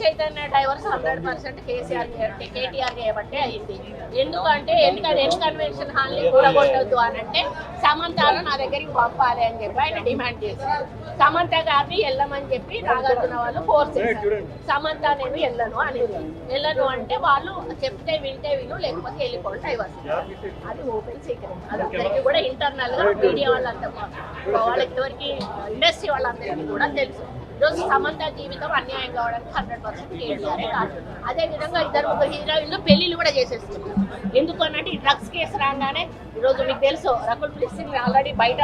Chaitanya divorce hundred percent KCR KTR చేయబట్టే అయింది. ఎందుకంటే ఎందుకంటే ఎన్ కన్వెన్షన్ హాల్ని కూడగొట్టద్దు అని అంటే సమంతను నా దగ్గరికి పంపాలి అని చెప్పి ఆయన డిమాండ్ చేశారు. సమంత గారిని వెళ్ళమని చెప్పి నాగార్జున వాళ్ళు ఫోర్స్ చేశారు. సమంత నేను వెళ్ళను అని వెళ్ళను అంటే వాళ్ళు చెప్తే వింటే విను లేకపోతే వెళ్ళిపోండి డైవర్స్. అది ఓపెన్ సీక్రెట్. అది అందరికీ కూడా ఇంటర్నల్గా మీడియా వాళ్ళంతా వాళ్ళకి ఎవరికి ఇండస్ట్రీ వాళ్ళందరికీ కూడా తెలుసు. ఈరోజు సమంత జీవితం అన్యాయం కావడానికి హండ్రెడ్ పర్సెంట్ కేటీఆర్ అదే విధంగా ఇద్దరు ముగ్గురు హీరోయిన్లు పెళ్ళిళ్ళు కూడా చేసేస్తున్నారు. ఎందుకు అన్నట్టు ఈ డ్రగ్స్ కేసు రాగానే ఈరోజు మీకు తెలుసు రకుల్ ప్రీత్ సింగ్ ఆల్రెడీ బయట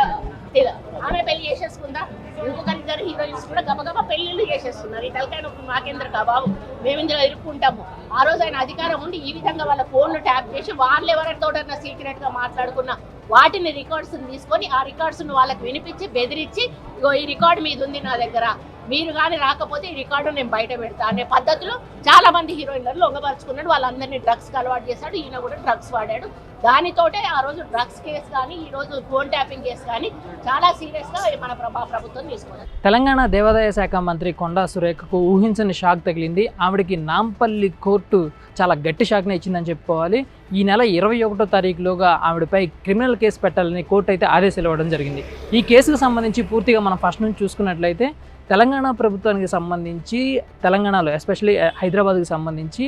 ఆమె పెళ్ళి చేసేసుకుందా? ఇంకొకరి ఇద్దరు హీరోయిన్స్ కూడా గబగబా పెళ్ళిళ్ళు చేసేస్తున్నారు. ఈ తలకాయ నొప్పి మాకేంద్ర బాబు? మేము ఇందులో ఇరుక్కుంటాము. ఆ రోజు ఆయన అధికారం ఉండి ఈ విధంగా వాళ్ళ ఫోన్లు ట్యాప్ చేసి వాళ్ళు ఎవరితోటన్నా సీక్రెట్ మాట్లాడుకున్నా మాట్లాడుకున్న వాటిని రికార్డ్స్ తీసుకొని ఆ రికార్డ్స్ వాళ్ళకి వినిపించి బెదిరించి ఇగో ఈ రికార్డు మీద ఉంది నా దగ్గర. మీరు కానీ రాకపోతే ఈ రికార్డు నేను బయట పెడతా అనే పద్ధతిలో చాలా మంది హీరోయిన్లను లొంగపరుచుకున్నాడు. వాళ్ళందరినీ డ్రగ్స్కి అలవాటు చేశాడు. ఈయన కూడా డ్రగ్స్ వాడాడు. దానితోటే ఆ రోజు డ్రగ్స్ కేసు కానీ ఈ రోజు ఫోన్ ట్యాపింగ్ కేసు కానీ చాలా సీరియస్గా మన ప్రభా ప్రభుత్వం తీసుకున్నారు తెలంగాణ దేవాదాయ శాఖ మంత్రి కొండా సురేఖకు ఊహించని షాక్ తగిలింది. ఆవిడకి నాంపల్లి కోర్టు చాలా గట్టి షాక్ని ఇచ్చిందని చెప్పుకోవాలి. ఈ నెల ఇరవై ఒకటో తారీఖులోగా ఆవిడపై క్రిమినల్ కేసు పెట్టాలని కోర్టు అయితే ఆదేశాలు ఇవ్వడం జరిగింది. ఈ కేసుకు సంబంధించి పూర్తిగా మనం ఫస్ట్ నుంచి చూసుకున్నట్లయితే తెలంగాణ ప్రభుత్వానికి సంబంధించి తెలంగాణలో ఎస్పెషల్లీ హైదరాబాద్కి సంబంధించి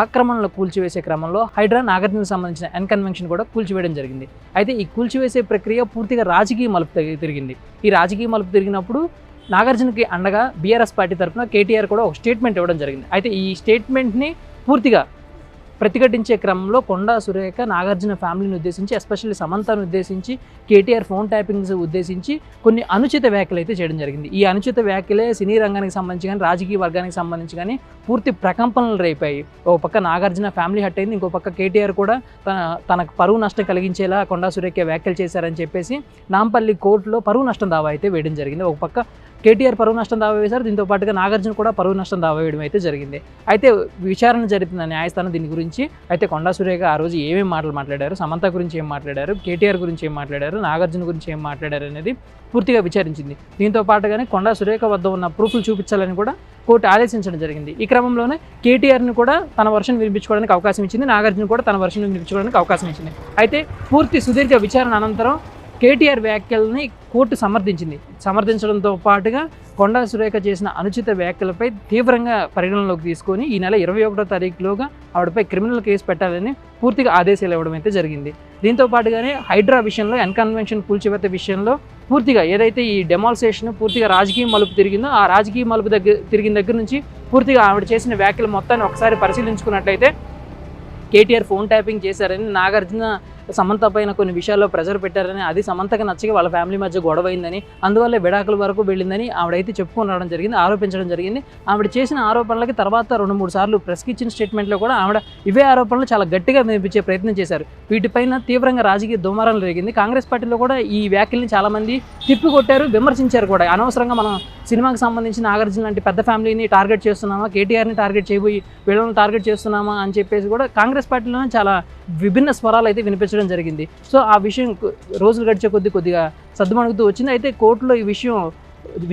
ఆక్రమణలు కూల్చివేసే క్రమంలో హైడ్రా నాగార్జునకు సంబంధించిన ఎన్ కన్వెన్షన్ కూడా కూల్చివేయడం జరిగింది. అయితే ఈ కూల్చివేసే ప్రక్రియ పూర్తిగా రాజకీయ మలుపు తిరిగింది. ఈ రాజకీయ మలుపు తిరిగినప్పుడు నాగార్జునకి అండగా బీఆర్ఎస్ పార్టీ తరఫున కేటీఆర్ కూడా ఒక స్టేట్మెంట్ ఇవ్వడం జరిగింది. అయితే ఈ స్టేట్మెంట్ని పూర్తిగా ప్రతిఘటించే క్రమంలో కొండా సురేఖ నాగార్జున ఫ్యామిలీని ఉద్దేశించి ఎస్పెషల్లీ సమంతను ఉద్దేశించి కేటీఆర్ ఫోన్ ట్యాపింగ్స్ ఉద్దేశించి కొన్ని అనుచిత వ్యాఖ్యలు అయితే చేయడం జరిగింది. ఈ అనుచిత వ్యాఖ్యలే సినీ రంగానికి సంబంధించి కానీ రాజకీయ వర్గానికి సంబంధించి కానీ పూర్తి ప్రకంపనలు రేపాయి. ఓ పక్క నాగార్జున ఫ్యామిలీ హట్ అయింది ఇంకో పక్క కేటీఆర్ కూడా తన తనకు పరువు నష్టం కలిగించేలా కొండా సురేఖ వ్యాఖ్యలు చేశారని చెప్పేసి నాంపల్లి కోర్టులో పరువు నష్టం దావా అయితే వేయడం జరిగింది. ఒక పక్క కేటీఆర్ పరువు నష్టం దావా వేశారు దీంతో పాటుగా నాగార్జున కూడా పరువు నష్టం దావా వేయడం అయితే జరిగింది. అయితే విచారణ జరిపిన న్యాయస్థానం దీని గురించి అయితే కొండా సురేఖ ఆ రోజు ఏమేమి మాటలు మాట్లాడారు? సమంత గురించి ఏం మాట్లాడారు? కేటీఆర్ గురించి ఏం మాట్లాడారు? నాగార్జున గురించి ఏం మాట్లాడారు అనేది పూర్తిగా విచారించింది. దీంతో పాటుగానే కొండా సురేఖ వద్ద ఉన్న ప్రూఫ్లు చూపించాలని కూడా కోర్టు ఆదేశించడం జరిగింది. ఈ క్రమంలోనే కేటీఆర్ని కూడా తన వర్షన్ వినిపించుకోవడానికి అవకాశం ఇచ్చింది. నాగార్జున కూడా తన వర్షన్ వినిపించుకోవడానికి అవకాశం ఇచ్చింది. అయితే పూర్తి సుదీర్ఘ విచారణ అనంతరం కేటీఆర్ వ్యాఖ్యల్ని కోర్టు సమర్థించింది. సమర్థించడంతో పాటుగా కొండా సురేఖ చేసిన అనుచిత వ్యాఖ్యలపై తీవ్రంగా పరిగణనలోకి తీసుకొని ఈ నెల ఇరవై ఒకటో తారీఖులోగా ఆవిడపై క్రిమినల్ కేసు పెట్టాలని పూర్తిగా ఆదేశాలు ఇవ్వడం అయితే జరిగింది. దీంతో పాటుగానే హైడ్రా విషయంలో ఎన్కన్వెన్షన్ కూల్చివేత విషయంలో పూర్తిగా ఏదైతే ఈ డెమాల్సేషన్ పూర్తిగా రాజకీయ మలుపు తిరిగిందో ఆ రాజకీయ మలుపు దగ్గర తిరిగిన దగ్గర నుంచి పూర్తిగా ఆవిడ చేసిన వ్యాఖ్యలు మొత్తాన్ని ఒకసారి పరిశీలించుకున్నట్లయితే కేటీఆర్ ఫోన్ ట్యాపింగ్ చేశారని నాగార్జున సమంత పైన కొన్ని విషయాల్లో ప్రెజర్ పెట్టారని అది సమంతకి నచ్చక వాళ్ళ ఫ్యామిలీ మధ్య గొడవ అయిందని అందువల్ల విడాకుల వరకు వెళ్ళిందని ఆవిడైతే చెప్పుకునడం జరిగింది ఆరోపించడం జరిగింది. ఆవిడ చేసిన ఆరోపణలకి తర్వాత రెండు మూడు సార్లు ప్రెస్కి ఇచ్చిన స్టేట్మెంట్లో కూడా ఆవిడ ఇవే ఆరోపణలు చాలా గట్టిగా వినిపించే ప్రయత్నం చేశారు. వీటిపైన తీవ్రంగా రాజకీయ దుమారం జరిగింది కాంగ్రెస్ పార్టీలో కూడా ఈ వ్యాఖ్యల్ని చాలామంది తిప్పికొట్టారు విమర్శించారు కూడా. అనవసరంగా మనం సినిమాకి సంబంధించి నాగార్జున లాంటి పెద్ద ఫ్యామిలీని టార్గెట్ చేస్తున్నామా కేటీఆర్ని టార్గెట్ చేయబోయి వీళ్ళని టార్గెట్ చేస్తున్నామా అని చెప్పేసి కూడా కాంగ్రెస్ పార్టీలోనే చాలా విభిన్న స్వరాలు అయితే వినిపించడం జరిగింది. సో ఆ విషయం రోజులు గడిచే కొద్ది కొద్దిగా సర్దుమణుగుతూ వచ్చింది. అయితే కోర్టులో ఈ విషయం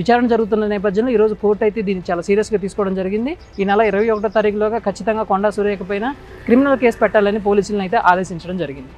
విచారణ జరుగుతున్న నేపథ్యంలో ఈరోజు కోర్టు అయితే దీన్ని చాలా సీరియస్గా తీసుకోవడం జరిగింది. ఈ నెల ఇరవై ఒకటో తారీఖులోగా ఖచ్చితంగా కొండా సురేఖ పైన క్రిమినల్ కేసు పెట్టాలని పోలీసులను అయితే ఆదేశించడం జరిగింది.